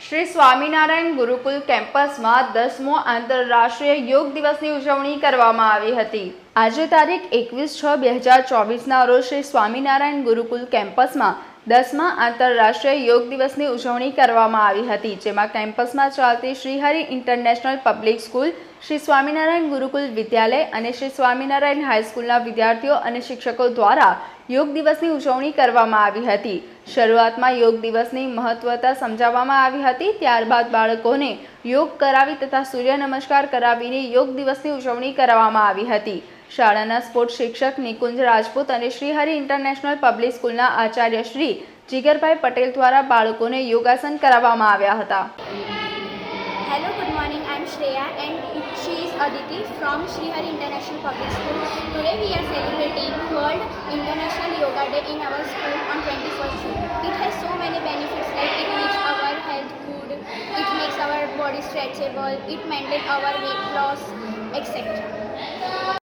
શ્રી સ્વામિનારાયણ ગુરુકુલ કેમ્પસમાં દસમો આંતરરાષ્ટ્રીય યોગ દિવસની ઉજવણી કરવામાં આવી હતી. આજે તારીખ એકવીસ છ બે હજાર ચોવીસના રોજ શ્રી સ્વામિનારાયણ ગુરુકુલ કેમ્પસમાં દસમા આંતરરાષ્ટ્રીય યોગ દિવસની ઉજવણી કરવામાં આવી હતી, જેમાં કેમ્પસમાં ચાલતી Shrihari international public school, Shri Swaminarayan Gurukul વિદ્યાલય અને શ્રી સ્વામિનારાયણ હાઈસ્કૂલના વિદ્યાર્થીઓ અને શિક્ષકો દ્વારા યોગ દિવસની ઉજવણી કરવામાં આવી હતી. શરૂઆતમાં યોગ દિવસની મહત્વતા સમજાવવામાં આવી હતી, ત્યારબાદ બાળકોને યોગ કરાવી તથા સૂર્ય નમસ્કાર કરાવીને યોગ દિવસની ઉજવણી કરવામાં આવી હતી શાળાના સ્પોર્ટ્સ શિક્ષક નિકુંજ રાજપૂત અને શ્રીહરિ ઇન્ટરનેશનલ પબ્લિક સ્કૂલના આચાર્ય શ્રી જીગરભાઈ પટેલ દ્વારા બાળકોને યોગાસન કરાવવામાં આવ્યા હતા Hello, good morning. I'm Shreya and she is Aditi from Srihari International Public School. Today we are celebrating World International Yoga Day in our school on 21st June. It has so many benefits body stretchable, it maintains our weight loss, etc.